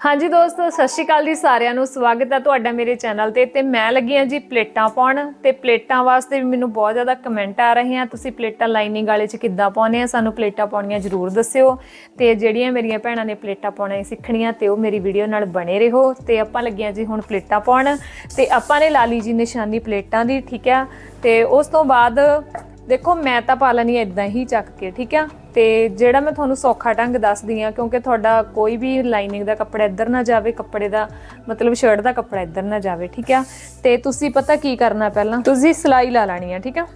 ਹਾਂਜੀ ਦੋਸਤੋ, ਸਤਿ ਸ਼੍ਰੀ ਅਕਾਲ ਜੀ ਸਾਰਿਆਂ ਨੂੰ। ਸਵਾਗਤ ਹੈ ਤੁਹਾਡਾ ਮੇਰੇ ਚੈਨਲ ਤੇ। ਤੇ ਮੈਂ ਲੱਗੀ ਹਾਂ ਜੀ ਪਲੇਟਾਂ ਪਾਉਣ। ਤੇ ਪਲੇਟਾਂ ਵਾਸਤੇ ਵੀ ਮੈਨੂੰ ਬਹੁਤ ਜ਼ਿਆਦਾ ਕਮੈਂਟ ਆ ਰਹੇ ਆ। ਤੁਸੀਂ ਪਲੇਟਾਂ ਲਾਈਨਿੰਗ ਵਾਲੇ ਚ ਕਿੱਦਾਂ ਪਾਉਣੇ ਆ, ਸਾਨੂੰ ਪਲੇਟਾਂ ਪਾਉਣੀਆਂ ਜ਼ਰੂਰ ਦੱਸਿਓ। ਤੇ ਜਿਹੜੀਆਂ ਮੇਰੀਆਂ ਭੈਣਾਂ ਨੇ ਪਲੇਟਾਂ ਪਾਉਣਾ ਸਿੱਖਣੀਆਂ, ਤੇ ਉਹ ਮੇਰੀ ਵੀਡੀਓ ਨਾਲ ਬਣੇ ਰਹੋ। ਤੇ ਆਪਾਂ ਲੱਗੀਆਂ ਜੀ ਹੁਣ ਪਲੇਟਾਂ ਪਾਉਣ। ਤੇ ਆਪਾਂ ਨੇ ਲਾ ਲਈ ਜੀ ਨਿਸ਼ਾਨੀ ਪਲੇਟਾਂ ਦੀ, ਠੀਕ ਆ। ਤੇ ਉਸ ਤੋਂ ਬਾਅਦ ਦੇਖੋ, ਮੈਂ ਤਾਂ ਪਾ ਲੈਣੀ ਇਦਾਂ ਹੀ ਚੱਕ ਕੇ, ਠੀਕ ਆ? ਤੇ ਜਿਹੜਾ ਮੈਂ ਤੁਹਾਨੂੰ ਸੌਖਾ ਢੰਗ ਦੱਸਦੀ ਆ ਕਿਉਂਕਿ ਤੁਹਾਡਾ ਕੋਈ ਵੀ ਲਾਈਨਿੰਗ ਦਾ ਕੱਪੜਾ ਇੱਧਰ ਨਾ ਜਾਵੇ, ਕੱਪੜੇ ਦਾ ਮਤਲਬ ਸ਼ਰਟ ਦਾ ਕੱਪੜਾ ਇੱਧਰ ਨਾ ਜਾਵੇ, ਠੀਕ ਆ? ਤੇ ਤੁਸੀਂ ਪਤਾ ਕੀ ਕਰਨਾ ਪਹਿਲਾਂ? ਤੁਸੀਂ ਸਿਲਾਈ ਲਾ ਲੈਣੀ ਆ, ਠੀਕ ਆ?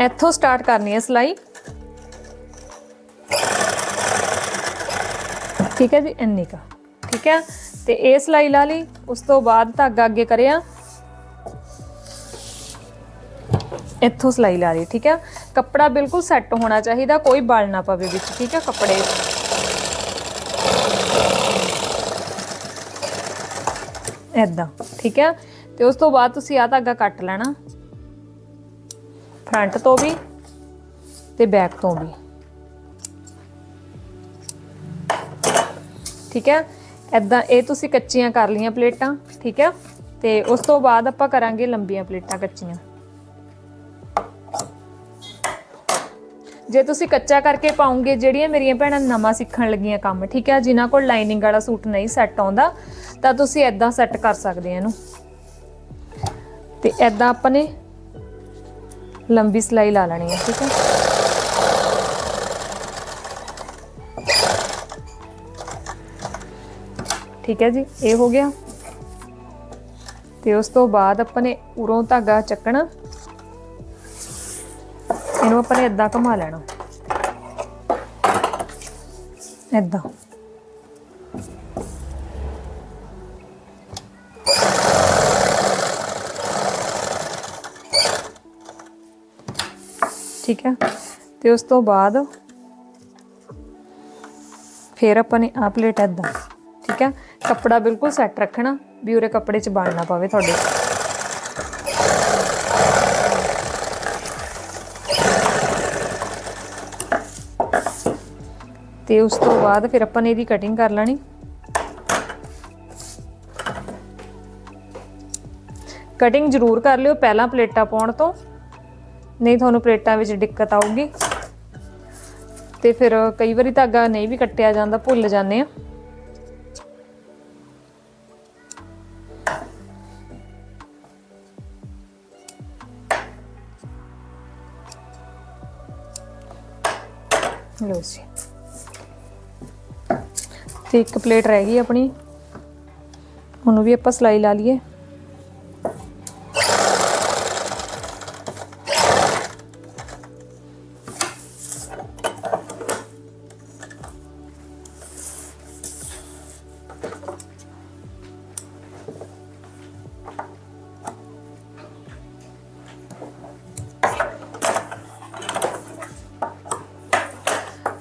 ਇੱਥੋਂ ਸਟਾਰਟ ਕਰਨੀ ਹੈ ਸਿਲਾਈ। ਠੀਕ ਹੈ ਜੀ, ਇੰਨੀ ਕਾ। ਠੀਕ ਹੈ ਤੇ ਇਹ ਸਿਲਾਈ ਲਾ ਲਈ, ਉਸ ਤੋਂ ਬਾਅਦ ਧਾਗਾ ਅੱਗੇ ਕਰਿਆ। ਇੱਥੋਂ ਸਲਾਈ ਲਾ ਲਈ ਠੀਕ ਹੈ? ਕੱਪੜਾ ਬਿਲਕੁਲ ਸੈੱਟ ਹੋਣਾ ਚਾਹੀਦਾ, ਕੋਈ ਬਲ ਨਾ ਪਵੇ ਵਿੱਚ, ਠੀਕ ਹੈ? ਕੱਪੜੇ। ਐਦਾਂ ਠੀਕ ਹੈ? ਤੇ ਉਸ ਤੋਂ ਬਾਅਦ ਤੁਸੀਂ ਆ ਧਾਗਾ ਕੱਟ ਲੈਣਾ। ਫਰੰਟ ਤੋਂ ਵੀ ਤੇ ਬੈਕ ਤੋਂ ਵੀ। ਠੀਕ ਹੈ? ਐਦਾਂ ਇਹ ਤੁਸੀਂ ਕੱਚੀਆਂ ਕਰ ਲੀਆਂ ਪਲੇਟਾਂ, ਠੀਕ ਹੈ? ਤੇ ਉਸ ਤੋਂ ਬਾਅਦ ਆਪਾਂ ਕਰਾਂਗੇ ਲੰਬੀਆਂ ਪਲੇਟਾਂ ਕੱਚੀਆਂ। ਜੇ ਤੁਸੀਂ ਕੱਚਾ ਕਰਕੇ ਪਾਉਂਗੇ, ਜਿਹੜੀਆਂ ਮੇਰੀਆਂ ਭੈਣਾਂ ਨਵਾਂ ਸਿੱਖਣ ਲੱਗੀਆਂ ਕੰਮ, ਠੀਕ ਹੈ? ਜਿਨ੍ਹਾਂ ਕੋਲ ਲਾਈਨਿੰਗ ਵਾਲਾ ਸੂਟ ਨਹੀਂ ਸੈੱਟ ਆਉਂਦਾ, ਤਾਂ ਤੁਸੀਂ ਐਦਾਂ ਸੈੱਟ ਕਰ ਸਕਦੇ ਆ ਇਹਨੂੰ। ਤੇ ਐਦਾਂ ਆਪਾਂ ਨੇ ਲੰਬੀ ਸਲਾਈ ਲਾ ਲੈਣੀ ਹੈ ਠੀਕ ਹੈ? ਠੀਕ ਹੈ ਜੀ, ਇਹ ਹੋ ਗਿਆ। ਤੇ ਉਸ ਤੋਂ ਬਾਅਦ ਆਪਾਂ ਨੇ ਉਰੋਂ ਧਾਗਾ ਚੱਕਣਾ। ਇਹਨੂੰ ਆਪਾਂ ਨੇ ਇਦਾਂ ਘੁਮਾ ਲੈਣਾ। ਇਦਾਂ ਠੀਕ ਹੈ? ਤੇ ਉਸ ਤੋਂ ਬਾਅਦ ਫਿਰ ਆਪਾਂ ਨੇ ਆ ਪਲੇਟ ਇਦਾਂ ਠੀਕ ਹੈ? ਕੱਪੜਾ ਬਿਲਕੁਲ ਸੈੱਟ ਰੱਖਣਾ ਵੀ ਉਰੇ ਕੱਪੜੇ 'ਚ ਬਣ ਨਾ ਪਵੇ ਤੁਹਾਡੇ। ਤੇ ਉਸ ਤੋਂ ਬਾਅਦ ਫਿਰ ਆਪਾਂ ਨੇ ਇਹਦੀ ਕਟਿੰਗ ਕਰ ਲੈਣੀ। ਕਟਿੰਗ ਜ਼ਰੂਰ ਕਰ ਲਿਓ, ਪਹਿਲਾਂ ਪਲੇਟਾਂ ਪਾਉਣ ਤੋਂ। ਨਹੀਂ ਤੁਹਾਨੂੰ ਪਲੇਟਾਂ ਵਿੱਚ ਦਿੱਕਤ ਆਊਗੀ। ਤੇ ਫਿਰ ਕਈ ਵਾਰੀ ਧਾਗਾ ਨਹੀਂ ਵੀ ਕੱਟਿਆ ਜਾਂਦਾ, ਭੁੱਲ ਜਾਂਦੇ ਆ। ਲਓ ਜੀ। ਤੇ ਇੱਕ ਪਲੇਟ ਰਹਿ ਗਈ ਆਪਣੀ। ਉਹਨੂੰ ਵੀ ਆਪਾਂ ਸਲਾਈ ਲਾ ਲਈਏ।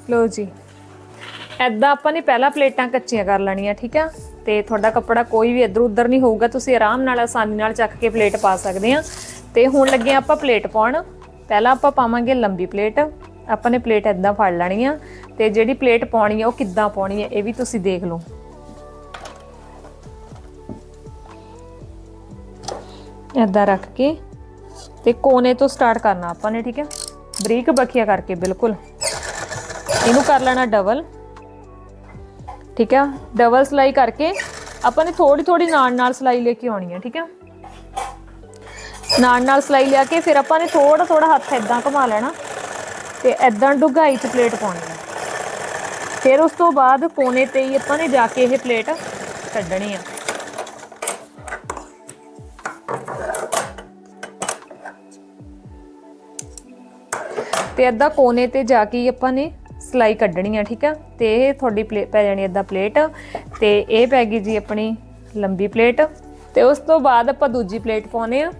ਲਓ ਜੀ। ਐਦਾਂ ਆਪਾਂ ਨੇ ਪਹਿਲਾਂ ਪਲੇਟਾਂ ਕੱਚੀਆਂ ਕਰ ਲੈਣੀਆਂ, ਠੀਕ ਆ? ਤੇ ਤੁਹਾਡਾ ਕੱਪੜਾ ਕੋਈ ਵੀ ਇੱਧਰ ਉੱਧਰ ਨਹੀਂ ਹੋਊਗਾ, ਤੁਸੀਂ ਆਰਾਮ ਨਾਲ ਆਸਾਨੀ ਨਾਲ ਚੱਕ ਕੇ ਪਲੇਟ ਪਾ ਸਕਦੇ ਆ। ਤੇ ਹੁਣ ਲੱਗੇ ਆਪਾਂ ਪਲੇਟ ਪਾਉਣ। ਪਹਿਲਾਂ ਆਪਾਂ ਪਾਵਾਂਗੇ ਲੰਬੀ ਪਲੇਟ। ਆਪਾਂ ਨੇ ਪਲੇਟ ਐਦਾਂ ਫੜ ਲੈਣੀ ਆ। ਤੇ ਜਿਹੜੀ ਪਲੇਟ ਪਾਉਣੀ ਆ, ਉਹ ਕਿੱਦਾਂ ਪਾਉਣੀ ਆ, ਇਹ ਵੀ ਤੁਸੀਂ ਦੇਖ ਲਓ। ਐਦਾਂ ਰੱਖ ਕੇ ਤੇ ਕੋਨੇ ਤੋਂ ਸਟਾਰਟ ਕਰਨਾ ਆਪਾਂ ਨੇ, ਠੀਕ ਹੈ ਬਰੀਕ ਬਖੀਆ ਕਰਕੇ, ਬਿਲਕੁਲ। ਇਹਨੂੰ ਕਰ ਲੈਣਾ ਡਬਲ। ਠੀਕ ਹੈ ਡਬਲ ਸਲਾਈ ਕਰਕੇ ਆਪਾਂ ਨੇ ਥੋੜੀ ਥੋੜੀ ਨਾਲ ਨਾਲ ਸਲਾਈ ਲੈ ਕੇ ਆਉਣੀ ਹੈ ਠੀਕ ਹੈ ਨਾਲ ਨਾਲ ਸਲਾਈ ਲਿਆ ਕੇ ਫਿਰ ਆਪਾਂ ਨੇ ਥੋੜਾ ਥੋੜਾ ਹੱਥ ਇਦਾਂ ਘੁਮਾ ਲੈਣਾ ਤੇ ਇਦਾਂ ਡੁਗਾਈ 'ਚ ਪਲੇਟ ਪਾਉਣੀ ਹੈ ਫਿਰ ਉਸ ਤੋਂ ਬਾਅਦ ਕੋਨੇ ਤੇ ਹੀ ਆਪਾਂ ਨੇ ਜਾ ਕੇ ਇਹ ਪਲੇਟ ਕੱਢਣੀ ਆ। ਤੇ ਇਦਾਂ ਕੋਨੇ ਤੇ ਜਾ ਕੇ ਹੀ ਆਪਾਂ ਨੇ ਸਲਾਈ ਕੱਢਣੀ ਆ, ਠੀਕ ਆ? ਤੇ ਇਹ ਤੁਹਾਡੀ ਪਲੇ- ਪੈ ਜਾਣੀ ਇਦਾਂ ਪਲੇਟ, ਤੇ ਇਹ ਪੈ ਗਈ ਜੀ ਆਪਣੀ ਲੰਬੀ ਪਲੇਟ, ਤੇ ਉਸ ਤੋਂ ਬਾਅਦ ਆਪਾਂ ਦੂਜੀ ਪਲੇਟ ਪਾਉਨੇ ਆ,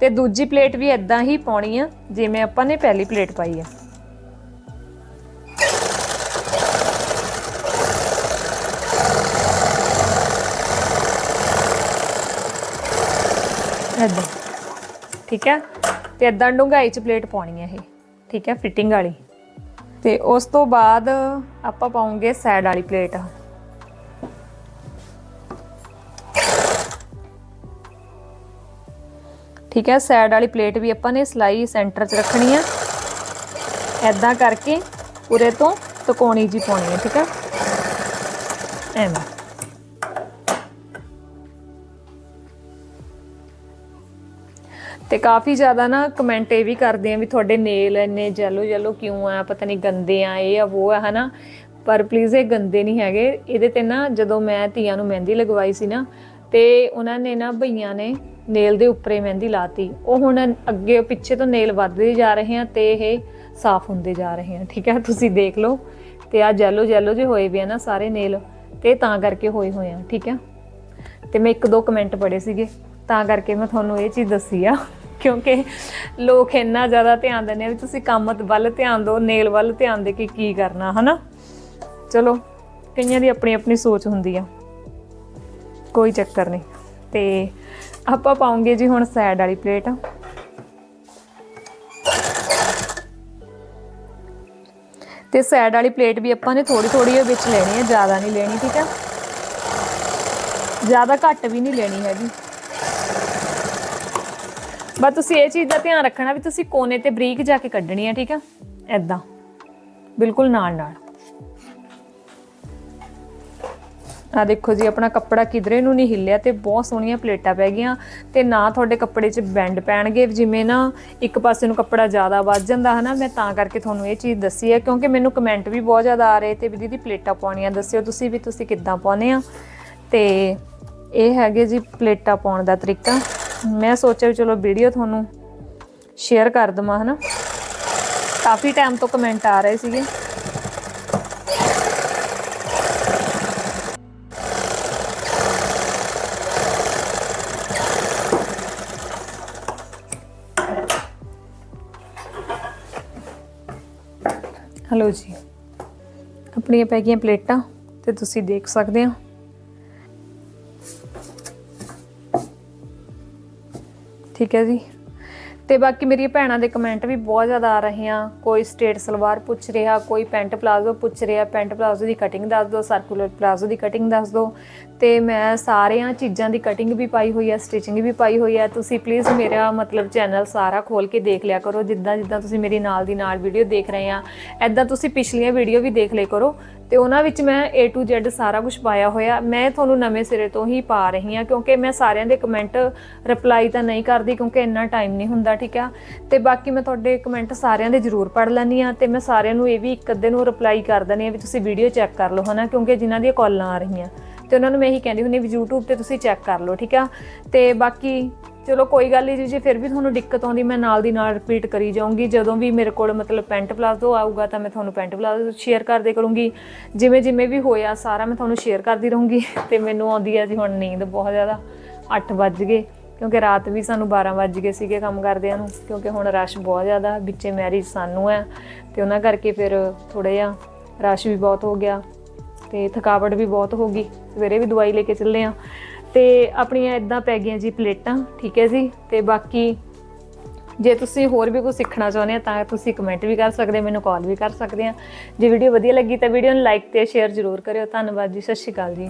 ਤੇ ਦੂਜੀ ਪਲੇਟ ਵੀ ਇਦਾਂ ਹੀ ਪਾਉਣੀ ਆ, ਜਿਵੇਂ ਆਪਾਂ ਨੇ ਪਹਿਲੀ ਪਲੇਟ ਪਾਈ ਆ। ਇਦਾਂ ਠੀਕ ਹੈ ਤੇ ਇਦਾਂ ਡੂੰਘਾਈ ਚ ਪਲੇਟ ਪਾਉਣੀ ਹੈ ਇਹ, ਠੀਕ ਹੈ ਫਿਟਿੰਗ ਵਾਲੀ। ਤੇ ਉਸ ਤੋਂ ਬਾਅਦ ਆਪਾਂ ਪਾਉਂਗੇ ਸਾਈਡ ਵਾਲੀ ਪਲੇਟ ਠੀਕ ਹੈ ਸਾਈਡ ਵਾਲੀ ਪਲੇਟ ਵੀ ਆਪਾਂ ਨੇ ਸਲਾਈ ਸੈਂਟਰ 'ਚ ਰੱਖਣੀ ਆ। ਐਦਾਂ ਕਰਕੇ ਉਰੇ ਤੋਂ ਤਕੋਣੀ ਜੀ ਪਾਉਣੀ ਹੈ ਠੀਕ ਹੈ ਐਵੇਂ। ਤੇ ਕਾਫੀ ਜ਼ਿਆਦਾ ਨਾ ਕਮੈਂਟ ਇਹ ਵੀ ਕਰਦੇ ਆ ਵੀ ਤੁਹਾਡੇ ਨੇਲ ਇੰਨੇ ਜੈਲੋ ਜੈਲੋ ਕਿਉਂ ਆ, ਪਤਾ ਨਹੀਂ ਗੰਦੇ ਆ, ਇਹ ਆ, ਉਹ ਆ, ਹਨਾ? ਪਰ ਪਲੀਜ਼ ਇਹ ਗੰਦੇ ਨਹੀਂ ਹੈਗੇ। ਇਹਦੇ ਤੇ ਨਾ ਜਦੋਂ ਮੈਂ ਧੀਆਂ ਨੂੰ ਮਹਿੰਦੀ ਲਗਵਾਈ ਸੀ ਨਾ, ਤੇ ਉਹਨਾਂ ਨੇ ਨਾ ਭਈਆਂ ਨੇ ਨੇਲ ਦੇ ਉੱਪਰੇ ਮਹਿੰਦੀ ਲਾਤੀ। ਉਹ ਹੁਣ ਅੱਗੇ ਪਿੱਛੇ ਤੋਂ ਨੇਲ ਵੱਧਦੇ ਜਾ ਰਹੇ ਆ ਤੇ ਇਹ ਸਾਫ਼ ਹੁੰਦੇ ਜਾ ਰਹੇ ਆ, ਠੀਕ ਹੈ ਤੁਸੀਂ ਦੇਖ ਲਓ। ਤੇ ਆ ਜੈਲੋ ਜੈਲੋ ਜੇ ਹੋਏ ਵੀ ਆ ਨਾ ਸਾਰੇ ਨੇਲ ਤੇ ਤਾਂ ਕਰਕੇ ਹੋਏ ਹੋਏ ਆ, ਠੀਕ ਹੈ ਤੇ ਮੈਂ ਇੱਕ ਦੋ ਕਮੈਂਟ ਪੜੇ ਸੀਗੇ, ਤਾਂ ਕਰਕੇ ਮੈਂ ਤੁਹਾਨੂੰ ਇਹ ਚੀਜ਼ ਦੱਸੀ ਆ। ਕਿਉਂਕਿ ਲੋਕ ਇੰਨਾ ਜ਼ਿਆਦਾ ਧਿਆਨ ਦਿੰਦੇ ਆ ਵੀ ਤੁਸੀਂ ਕੰਮ ਵੱਲ ਧਿਆਨ ਦਿਓ, ਨੇਲ ਵੱਲ ਧਿਆਨ ਦੇ ਕੇ ਕੀ ਕਰਨਾ, ਹਨਾ? ਚਲੋ, ਕਈਆਂ ਦੀ ਆਪਣੀ ਆਪਣੀ ਸੋਚ ਹੁੰਦੀ ਆ। ਕੋਈ ਚੱਕਰ ਨਹੀਂ। ਤੇ ਆਪਾਂ ਪਾਉਂਗੇ ਜੀ ਹੁਣ ਸਾਈਡ ਵਾਲੀ ਪਲੇਟ ਤੇ ਸਾਈਡ ਵਾਲੀ ਪਲੇਟ ਵੀ ਆਪਾਂ ਨੇ ਥੋੜੀ ਥੋੜੀ ਵਿੱਚ ਲੈਣੀ ਹੈ ਜ਼ਿਆਦਾ ਨਹੀਂ ਲੈਣੀ, ਠੀਕ ਹੈ ਜ਼ਿਆਦਾ ਘੱਟ ਵੀ ਨਹੀਂ ਲੈਣੀ ਹੈਗੀ। ਬਸ ਤੁਸੀਂ ਇਹ ਚੀਜ਼ ਦਾ ਧਿਆਨ ਰੱਖਣਾ ਵੀ ਤੁਸੀਂ ਕੋਨੇ ਤੇ ਬਰੀਕ ਜਾ ਕੇ ਕੱਢਣੀ ਹੈ ਠੀਕ ਆ? ਐਦਾਂ ਬਿਲਕੁਲ ਨਾਲ ਨਾਲ। ਆ ਦੇਖੋ ਜੀ, ਆਪਣਾ ਕੱਪੜਾ ਕਿਧਰੇ ਨੂੰ ਨਹੀਂ ਹਿੱਲਿਆ ਤੇ ਬਹੁਤ ਸੋਹਣੀਆਂ ਪਲੇਟਾਂ ਪੈ ਗਈਆਂ ਤੇ ਨਾ ਤੁਹਾਡੇ ਕੱਪੜੇ 'ਚ ਬੈਂਡ ਪੈਣਗੇ, ਜਿਵੇਂ ਨਾ ਇੱਕ ਪਾਸੇ ਨੂੰ ਕੱਪੜਾ ਜ਼ਿਆਦਾ ਵੱਜ ਜਾਂਦਾ, ਹਨਾ? ਮੈਂ ਤਾਂ ਕਰਕੇ ਤੁਹਾਨੂੰ ਇਹ ਚੀਜ਼ ਦੱਸੀ ਹੈ ਕਿਉਂਕਿ ਮੈਨੂੰ ਕਮੈਂਟ ਵੀ ਬਹੁਤ ਜ਼ਿਆਦਾ ਆ ਰਹੇ ਤੇ ਵੀ ਦੀਦੀ ਪਲੇਟਾਂ ਪਾਉਣੀਆਂ ਦੱਸਿਓ ਤੁਸੀਂ ਵੀ ਤੁਸੀਂ ਕਿੱਦਾਂ ਪਾਉਨੇ ਆ। ਤੇ ਇਹ ਹੈਗੇ ਜੀ ਪਲੇਟਾਂ ਪਾਉਣ ਦਾ ਤਰੀਕਾ। ਮੈਂ ਸੋਚਿਆ ਵੀ ਚਲੋ ਵੀਡੀਓ ਤੁਹਾਨੂੰ ਸ਼ੇਅਰ ਕਰ ਦਵਾਂ, ਹਨਾ? ਕਾਫੀ ਟਾਈਮ ਤੋਂ ਕਮੈਂਟ ਆ ਰਹੇ ਸੀਗੇ। ਹਲੋ ਜੀ। ਆਪਣੀਆਂ ਪੈ ਗਈਆਂ ਪਲੇਟਾਂ ਤੇ ਤੁਸੀਂ ਦੇਖ ਸਕਦੇ ਹੋ। ਠੀਕ ਹੈ ਜੀ। ਤੇ ਬਾਕੀ ਮੇਰੀਆਂ ਭੈਣਾਂ ਦੇ ਕਮੈਂਟ ਵੀ ਬਹੁਤ ਜ਼ਿਆਦਾ ਆ ਰਹੇ ਆ ਕੋਈ ਸਟੇਟ ਸਲਵਾਰ ਪੁੱਛ ਰਿਹਾ, ਕੋਈ ਪੈਂਟ ਪਲਾਜ਼ੋ ਪੁੱਛ ਰਿਹਾ ਪੈਂਟ ਪਲਾਜ਼ੋ ਦੀ ਕਟਿੰਗ ਦੱਸ ਦਿਓ ਸਰਕੂਲਰ ਪਲਾਜ਼ੋ ਦੀ ਕਟਿੰਗ ਦੱਸ ਦਿਓ। ਤੇ ਮੈਂ ਸਾਰਿਆਂ ਚੀਜ਼ਾਂ ਦੀ ਕਟਿੰਗ ਵੀ ਪਾਈ ਹੋਈ ਆ ਸਟਿਚਿੰਗ ਵੀ ਪਾਈ ਹੋਈ ਆ। ਤੁਸੀਂ ਪਲੀਜ਼ ਮੇਰਾ ਮਤਲਬ ਚੈਨਲ ਸਾਰਾ ਖੋਲ ਕੇ ਦੇਖ ਲਿਆ ਕਰੋ। ਜਿੱਦਾਂ ਜਿੱਦਾਂ ਤੁਸੀਂ ਮੇਰੀ ਨਾਲ ਦੀ ਨਾਲ ਵੀਡੀਓ ਦੇਖ ਰਹੇ ਆ ਐਦਾਂ ਤੁਸੀਂ ਪਿਛਲੀਆਂ ਵੀਡੀਓ ਵੀ ਦੇਖ ਲਿਆ ਕਰੋ। ਤੇ ਉਹਨਾਂ ਵਿੱਚ ਮੈਂ A to Z ਸਾਰਾ ਕੁਝ ਪਾਇਆ ਹੋਇਆ। ਮੈਂ ਤੁਹਾਨੂੰ ਨਵੇਂ ਸਿਰੇ ਤੋਂ ਹੀ ਪਾ ਰਹੀ ਹਾਂ ਕਿਉਂਕਿ ਮੈਂ ਸਾਰਿਆਂ ਦੇ ਕਮੈਂਟ ਰਿਪਲਾਈ ਤਾਂ ਨਹੀਂ ਕਰਦੀ, ਕਿਉਂਕਿ ਇੰਨਾ ਟਾਈਮ ਨਹੀਂ ਹੁੰਦਾ। ਠੀਕ ਆ? ਤੇ ਬਾਕੀ ਮੈਂ ਤੁਹਾਡੇ ਕਮੈਂਟ ਸਾਰਿਆਂ ਦੇ ਜ਼ਰੂਰ ਪੜ੍ਹ ਲੈਂਦੀ ਆ ਤੇ ਮੈਂ ਸਾਰਿਆਂ ਨੂੰ ਇਹ ਵੀ ਇੱਕ ਅੱਧੇ ਨੂੰ ਰਿਪਲਾਈ ਕਰ ਦਿੰਦੀ ਆ ਵੀ ਤੁਸੀਂ ਵੀਡੀਓ ਚੈੱਕ ਕਰ ਲਓ, ਹਨਾ? ਕਿਉਂਕਿ ਜਿਨ੍ਹਾਂ ਦੀਆਂ ਕਾਲਾਂ ਆ ਰਹੀਆਂ। ਤੇ ਉਹਨਾਂ ਨੂੰ ਮੈਂ ਇਹੀ ਕਹਿੰਦੀ ਹੁੰਦੀ ਵੀ YouTube ਤੇ ਤੁਸੀਂ ਚੈੱਕ ਕਰ ਲਓ, ਠੀਕ ਆ? ਤੇ ਬਾਕੀ ਚਲੋ ਕੋਈ ਗੱਲ ਨਹੀਂ ਜੀ, ਜੇ ਫਿਰ ਵੀ ਤੁਹਾਨੂੰ ਦਿੱਕਤ ਆਉਂਦੀ, ਮੈਂ ਨਾਲ ਦੀ ਨਾਲ ਰਿਪੀਟ ਕਰੀ ਜਾਊਂਗੀ। ਜਦੋਂ ਵੀ ਮੇਰੇ ਕੋਲ ਮਤਲਬ ਪੈਂਟ ਪਲਾਜ਼ੋ ਆਊਗਾ ਤਾਂ ਮੈਂ ਤੁਹਾਨੂੰ ਪੈਂਟ ਪਲਾਜ਼ੋ ਸ਼ੇਅਰ ਕਰਦੇ ਕਰੂੰਗੀ। ਜਿਵੇਂ ਜਿਵੇਂ ਵੀ ਹੋਇਆ ਸਾਰਾ ਮੈਂ ਤੁਹਾਨੂੰ ਸ਼ੇਅਰ ਕਰਦੀ ਰਹੂੰਗੀ। ਤੇ ਮੈਨੂੰ ਆਉਂਦੀ ਹੈ ਜੀ ਹੁਣ ਨੀਂਦ ਬਹੁਤ ਜ਼ਿਆਦਾ 8 ਵੱਜ ਗਏ। ਕਿਉਂਕਿ ਰਾਤ ਵੀ ਸਾਨੂੰ 12 ਵੱਜ ਗਏ ਸੀਗੇ ਕੰਮ ਕਰਦਿਆਂ ਨੂੰ, ਕਿਉਂਕਿ ਹੁਣ ਰਸ਼ ਬਹੁਤ ਜ਼ਿਆਦਾ, ਵਿੱਚੇ ਮੈਰਿਜ ਸਾਨੂੰ ਹੈ, ਤੇ ਉਹਨਾਂ ਕਰਕੇ ਫਿਰ ਥੋੜਾ ਜਿਹਾ ਰਸ਼ ਵੀ ਬਹੁਤ ਹੋ ਗਿਆ, ਤੇ ਥਕਾਵਟ ਵੀ ਬਹੁਤ ਹੋ ਗਈ, ਸਵੇਰੇ ਵੀ ਦਵਾਈ ਲੈ ਕੇ ਚੱਲੇ ਆ ਤੇ ਆਪਣੀਆਂ ਇਦਾਂ ਪੈ ਗਈਆਂ ਜੀ ਪਲੇਟਾਂ, ਠੀਕ ਹੈ ਜੀ, ਤੇ ਬਾਕੀ ਜੇ ਤੁਸੀਂ ਹੋਰ ਵੀ ਕੁਝ ਸਿੱਖਣਾ ਚਾਹੁੰਦੇ ਆ ਤਾਂ ਤੁਸੀਂ ਕਮੈਂਟ ਵੀ ਕਰ ਸਕਦੇ ਮੈਨੂੰ ਕਾਲ ਵੀ ਕਰ ਸਕਦੇ ਆ ਜੇ ਵੀਡੀਓ ਵਧੀਆ ਲੱਗੀ ਤਾਂ ਵੀਡੀਓ ਨੂੰ ਲਾਈਕ ਤੇ ਸ਼ੇਅਰ ਜ਼ਰੂਰ ਕਰਿਓ। ਧੰਨਵਾਦ ਜੀ, ਸਤਿ ਸ਼੍ਰੀ ਅਕਾਲ ਜੀ।